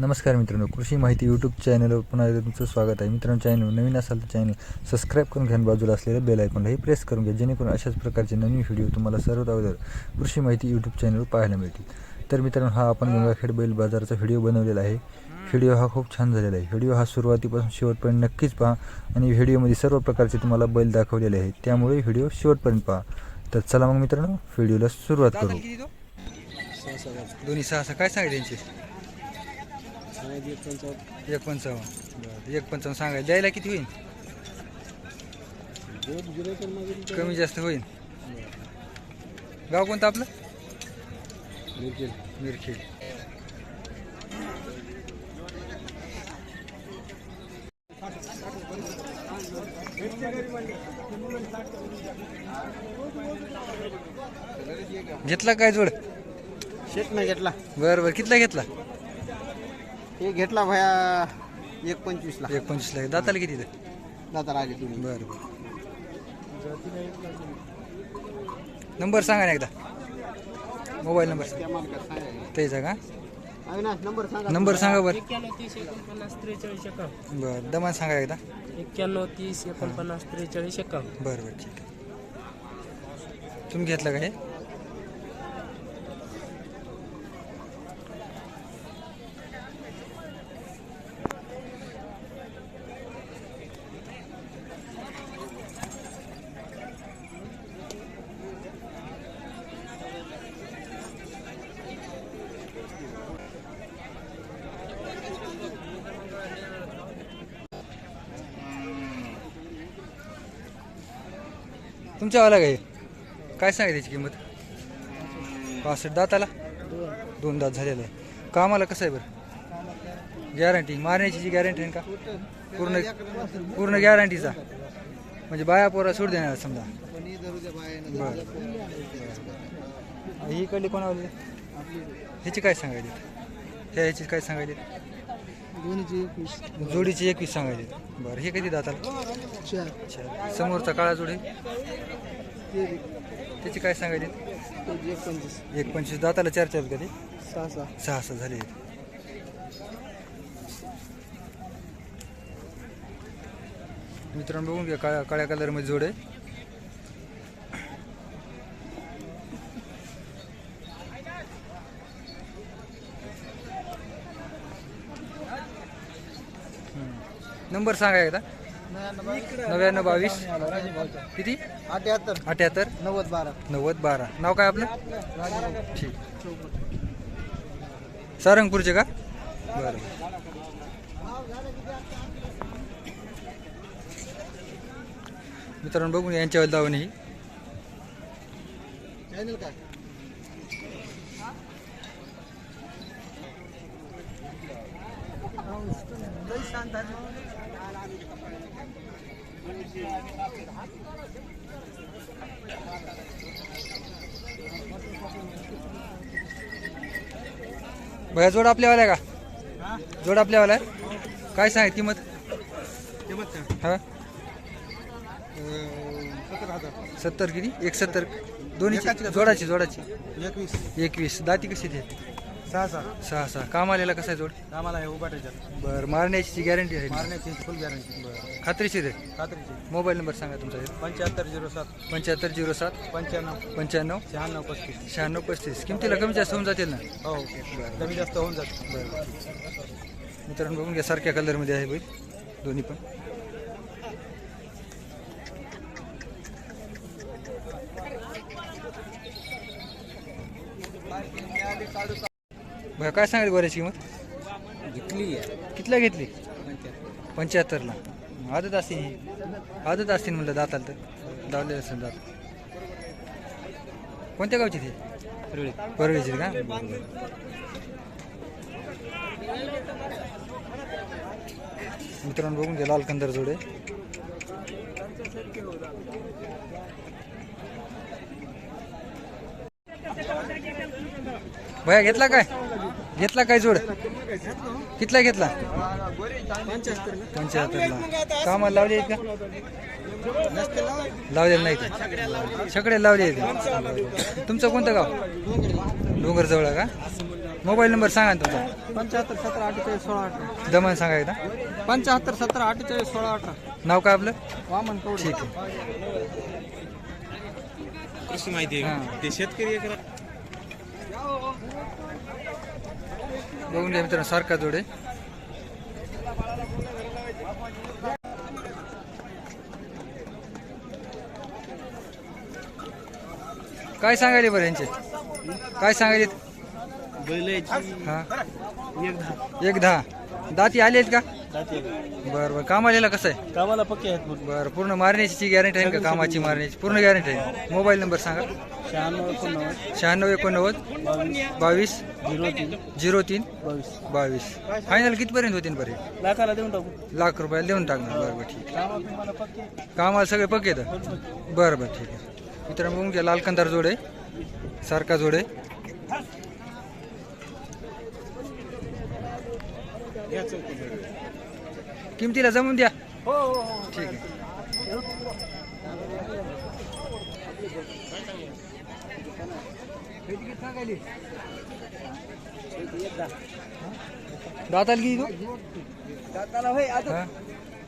नमस्कार मित्रांनो कृषी माहिती यूट्यूब चॅनलवर पुन्हा एकदा तुमचं स्वागत आहे. मित्रांनो चॅनल नवीन असाल तर चॅनल सबस्क्राईब करून घ्या बाजूला असलेलं बेल आयकॉनलाही प्रेस करून घ्या जेणेकरून अशाच प्रकारचे नवीन व्हिडिओ तुम्हाला सर्वात अगोदर कृषी माहिती यूट्यूब चॅनलवर पाहायला मिळतील. तर मित्रांनो हा आपण गंगाखेड बैल बाजाराचा व्हिडिओ बनवलेला आहे. व्हिडिओ हा खूप छान झालेला आहे. व्हिडिओ हा सुरुवातीपासून शेवटपर्यंत नक्कीच पहा आणि व्हिडिओमध्ये सर्व प्रकारचे तुम्हाला बैल दाखवलेले आहेत. त्यामुळे व्हिडिओ शेवटपर्यंत पहा. तर चला मग मित्रांनो व्हिडिओला सुरुवात करू. दोन्ही सहा सहा. काय सांगितले त्यांचे? एक पंचावन्न बरं एक पंचावन्न सांगायला. द्यायला किती होईल? कमी जास्त होईल. गाव कोणतं आपलं? मिरखेड. घेतला काय जोड? शेत नाही घेतला. बरं बरं. कितला घेतला? हे घेतला भया एक पंचवीसला एक पंचवीसला दाताला किती दादा राहिले तुम्ही बरं बरं. नंबर सांगा ना एकदा. Mobile number. त्या मालकात सांगा त्याचा का? अविनाश नंबर सांगा. नंबर सांगा बरं. एक्क्याण्णव तीस एकोणपन्नास त्रेचाळीस एकावन्न. बरं दमान सांगा एकदा. एक्क्याण्णव तीस एकोणपन्नास त्रेचाळीस एकावन्न. बरं बरं ठीक आहे. तुम्ही घेतला का हे? तुमच्यावाला काय? काय सांगाय त्याची किंमत? पासष्ट दाताला? दोन दात झालेला. आहे कामाला कसं आहे बरं? गॅरंटी मारण्याची जी गॅरंटी आहे का? पूर्ण पूर्ण गॅरंटीचा म्हणजे बाया पोरा सोड देणार समजा. बरं. ही इकडली कोणावली? ह्याची काय सांगायची? ह्या ह्याची काय सांगायची? दोन्हीची एकवीस. जोडीची एकवीस सांगायची. बरं हे किती दाताला? चार. अच्छा समोरचा काळा जोडी? ते त्याची काय सांगायची? एक पंचवीस एक पंचवीस दाताला चार चार कधी सहा सहा. सहा सहा झाले. मित्रांनो बघून घ्या काळ्या काळ्या कलरमध्ये जोड. आहे नंबर सांगा एकदा. नव्याण्णव बावीस. किती? अठ्याहत्तर. अठ्याहत्तर. नव्वद बारा. नव्वद बारा. नाव काय आपलं? ठीक. सारंगपूरचे का? बरं. मित्रांनो बघून यांच्यावर दावण ही. काय? भया जोड आपल्यावाला आहे का? जोड आपल्यावाला आहे? काय सांग किंमत? हा? सत्तर किती? एक सत्तर. दोन्हीची. जोडाची जोडाची. एकवीस. एकवीस. दाती कशी ते सहा सहा सहा सहा काम आलेला कसा आहे जोड? आम्हाला हे उभाटायच्यात बरं मारण्याची गॅरंटी आहे मारण्याची फुल गॅरंटी बरं खात्रीशीर आहे खात्रीची. मोबाईल नंबर सांगा तुमचा पंच्याहत्तर झिरो सात. पंच्याहत्तर झिरो सात. पंच्याण्णव. पंच्याण्णव. शहाण्णव पस्तीस. शहाण्णव पस्तीस. किमतीला कमी जास्त होऊन जातील ना? हो. कमी जास्त होऊन जातं बरं मित्रांनो बघून घ्या सारख्या कलरमध्ये आहे बैल. दोन्ही पण. भया काय सांगाल गोऱ्याची किंमत? विकली कितल्या घेतली? पंच्याहत्तरला. आदत असतील ही. आदत असतील म्हणलं दाताल तर. दावले असेल दात. कोणत्या गावची ती? परळी. परळीची का. मित्रांनो बघून घ्या लाल कंदर जोडे. भया घेतला काय? घेतला काय जोड? कितला घेतला? पंच्याहत्तरला. कामाला लावले आहेत का? लावलेलं नाही का? सगळे लावले आहेत तुमचं कोणतं गाव? डोंगर जवळ का? मोबाईल नंबर सांगा ना तुमचा. पंच्याहत्तर सतरा अठ्ठेचाळीस सोळा अठरा. दमन सांगा एकदा. पंच्याहत्तर सतरा अठ्ठेचाळीस सोळा अठरा. नाव काय आपलं? वामन कवडे. ठीक आहे. कृषी माहिती हां. ते शेतकरी बघून घ्या मित्रांनो सारखा जोडे. काय सांगायले बरं यांचे? काय सांगायले? हा. एक दहा. दाती आले आहेत का? बरं बरं. कामाला कसं आहे? कामाला पक्के आहेत मग. बरं पूर्ण मारण्याची गॅरंटी आहे का? कामाची मारण्याची? पूर्ण गॅरंटी आहे. मोबाईल नंबर सांगा. शहाण्णव एकोणनव्वद. शहाण्णव एकोणनव्वद. बावीस. बावीस झिरो तीन. झिरो तीन. बावीस. बावीस. फायनल कितीपर्यंत होतील बरे? लाखाला देऊन टाकू. लाख रुपयाला देऊन टाकणार. बरं बरं ठीक कामा तुम्हाला पक्के कामाला सगळे पक्के तर बरं बरं ठीक आहे. मित्रांनो घ्या लाल कंदार जोडे. सारखा जोडे. घ्या किमतीला जमून द्या. हो हो हो. ठीक आहे. दाताल किती तू दाताला होय हा?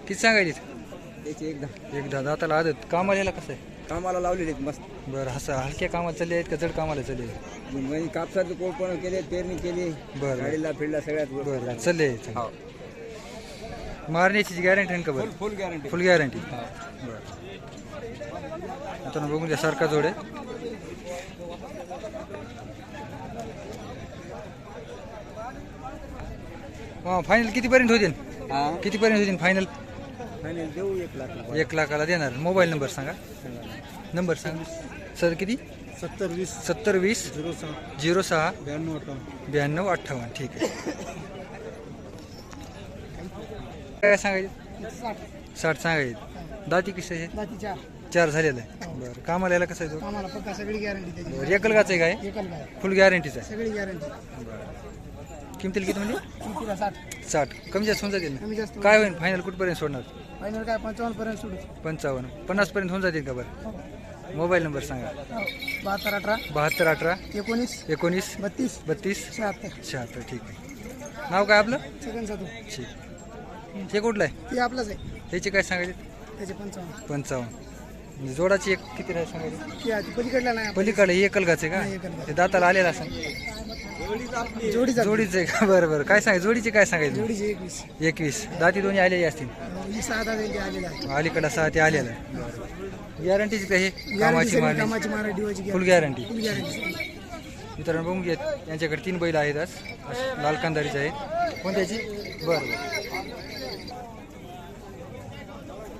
किती सांगायली त्याची एकदा. एकदा. दाताला आदत. कामाला याला कसं आहे? कामाला लावलेले मस्त. बरं असं हलक्या कामाला चालले आहेत का जड कामाला चालले आहेत? म्हणजे कापसाचं कोळपण केले पेरणी केली. बरं. गाडीला फिरला सगळ्यात बरं चालले आहेत. मारण्याची गॅरंटी आहे का बरं फुल गॅरंटी फुल गॅरंटी बरं आता बघून घ्या सारखा जोड आहे. हा फायनल कितीपर्यंत होतील? कितीपर्यंत होतील फायनल फायनल देऊ एक लाख एक लाखाला देणार. मोबाईल नंबर सांगा. नंबर सांगा. सर किती? सत्तर वीस. सत्तर वीस. झिरो सहा. झिरो सहा. ब्याण्णव अठ्ठावन्न. ब्याण्णव अठ्ठावन्न. ठीक आहे. काय सांगायचे? साठ. सांगायचे. दाती कसे चार. चार झालेलं आहे. बरं. कामाला यायला कसं आहे तो? आम्हाला पक्का सगळी गॅरंटी बरं एकल गाच आहे काय? फुल गॅरंटीचं आहे. सगळी गॅरंटी किमतीला किती म्हणजे साठ. साठ. कमी जास्त होऊन जातील काय होईल फायनल कुठपर्यंत सोडणार? फायनल काय? पंचावन्न पर्यंत सोडू. पंचावन्न. पन्नासपर्यंत होऊन जातील का बरं? मोबाईल नंबर सांगा. हो. बहात्तर अठरा. बहात्तर अठरा. एकोणीस. एकोणीस. बत्तीस. बत्तीस. शहात्तर. शहात्तर. ठीक आहे. नाव काय आपलं? ठीक. हे कुठलं आहे? ते आपलंच आहे. त्याचे काय सांगायचे? त्याचे पंचावन्न. पंचावन्न. म्हणजे जोडाची एक किती राहील सांगायचे? ते आधी पलीकडला नाही आपण. पलीकडे हे एकल गाच आहे नाही, का. ते दाताला आलेला असं? जोडीचा जोडीचं आहे का? बरं बरं. काय सांगाय जोडीचे काय सांगायचे? जोडीचे एकवीस. एकवीस. दाती दोन्ही आलेली असतील? ही सहा दहा त्यांचे आलेले आहे अलीकडं सहा ते आलेलं आहे. गॅरंटीची काय हे? गॅरंटी कामाची कामाची मारा फुल गॅरंटी फुल गॅरंटी मित्रांनो बघून घेत यांच्याकडे तीन बैल आहेत आज. लाल कांदारीचे आहेत. कोणत्याची? बरं बरं.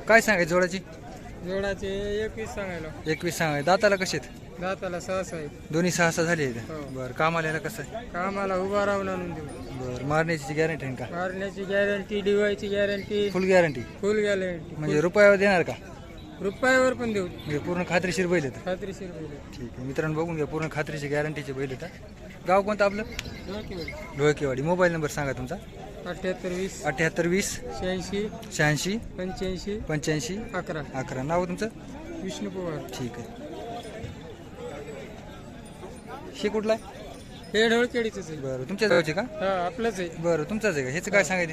काय सांगायचं जोडाची? जोडाचे एकवीस सांगायला. एकवीस सांगाय. दाताला कसे आहेत? दाताला सहा आहे दोन्ही सहा सहा झाले आहेत. हो. बरं कामाला याला कसं आहे? कामाला उभा राहून आणून देऊ. बरं मारण्याची गॅरंटी आहे का? मारण्याची guarantee डिवायची guarantee full guarantee full guarantee म्हणजे रुपयावर देणार का? रुपयावर पण देऊ. म्हणजे पूर्ण खात्रीशीर बैल आहेत. खात्रीशीर बैल ठीक आहे. मित्रांनो बघून घ्या पूर्ण खात्रीची गॅरंटीचे बैल आहेत गाव कोणतं आपलं? लोहकेवाडी मोबाईल नंबर सांगा तुमचा. अठ्याहत्तर वीस. अठ्याहत्तर वीस. शहाऐंशी. शहाऐंशी. पंच्याऐंशी. पंच्याऐंशी. अकरा. अकरा. नाव तुमचं? विष्णू पवार. ठीक आहे. हे कुठला आहे? हे ढोळकेडीच आहे. बरं. तुमच्या जवळचे का? हा आपलंच आहे. बरं. तुमचाच आहे का? ह्याचं काय सांगायचे?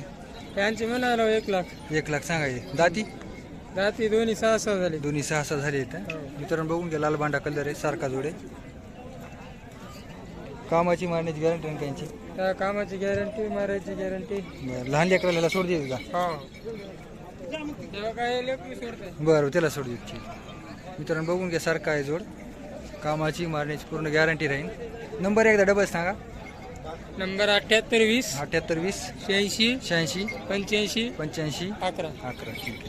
त्यांचे म्हणाला एक लाख. एक लाख सांगायचे. दाती? रात्री दोन्ही सहा सहा झाले. दोन्ही सहा सहा झाले आहेत हो. मित्रांनो बघून घ्या लाल बांडा कलर आहे सारखा जोडे. कामाची मारण्याची गॅरंटी त्यांची? त्या कामाची गॅरंटी मारायची गॅरंटी? बरं लहान लेकराला सोड देईल का? हा. तेव्हा काय लेकरू सोडताय? बरं त्याला सोड देईल ठीक. मित्रांनो बघून घ्या सारखा आहे जोड. कामाची मारण्याची पूर्ण गॅरंटी राहील. नंबर एकदा डबल सांगा. नंबर अठ्याहत्तर वीस अठ्याहत्तर वीस शहाऐंशी शहाऐंशी पंच्याऐंशी पंच्याऐंशी अकरा. अकरा ठीक.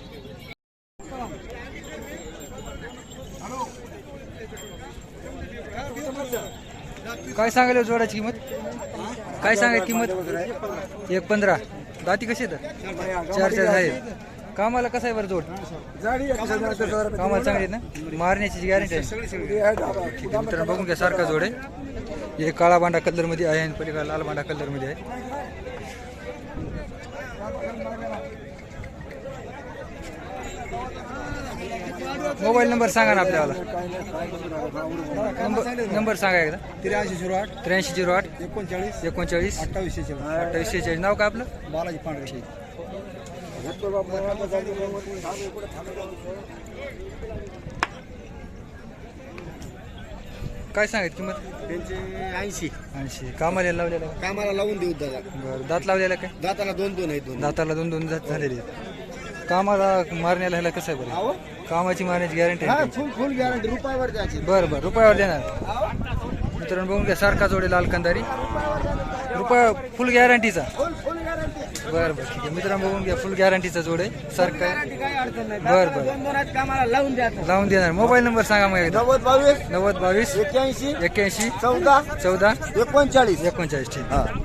आहे काय सांगायला जोडाची किंमत? काय सांगाय किंमत? एक पंधरा. दाती कशी आहेत? चार चार आहेत कामाला कसं आहे बरं जोड? कामाला चांगली ना? मारण्याची गॅरंटी आहे. ठीक आहे मित्रांनो बघून घ्या सारखा जोड आहे. हे काळा बांडा कलरमध्ये आहे आणि पलीकडे लाल बांडा कलरमध्ये आहे. मोबाईल नंबर सांगा ना आपल्याला. नंबर नंबर सांगा एकदा. त्र्याऐंशी झिरो आठ. त्र्याऐंशी झिरो आठ. एकोणचाळीस. एकोणचाळीस. अठ्ठावीसशे चाळीस. अठ्ठावीस शेहेचाळीस नाव का आपलं? बालाजी पांढरे काय सांगत किंमत? त्यांचे ऐंशी. ऐंशी. कामाला लावलेलं आहे. कामाला लावून देऊ दादा. बरं दात लावलेला काय? दाताला दोन दोन आहेत दोन. दाताला दोन दोन दात झालेले आहेत. कामाला मारण्याला ह्याला कसं आहे बरं? कामाची मारण्याची गॅरंटी आहे का? फुल फुल गॅरंटी रुपयावर द्यायची बरं बरं. रुपयावर देणार. मित्रांनो बघून घ्या सारखा जोडे लाल कंदारी रुपया फुल गॅरंटीचा फुल फुल गॅरंटी बरं बरं. ठीक आहे. मित्रांनो बघून घ्या फुल गॅरंटीचा जोड आहे. सारखा आहे. काय अडचण नाही. बरं बरं. कामाला लावून द्या लावून देणार. मोबाईल नंबर सांगा मग एकदा. नव्वद बावीस नव्वद बावीस एक्क्याऐंशी एक्क्याऐंशी चौदा चौदा एकोणचाळीस. एकोणचाळीस. ठीक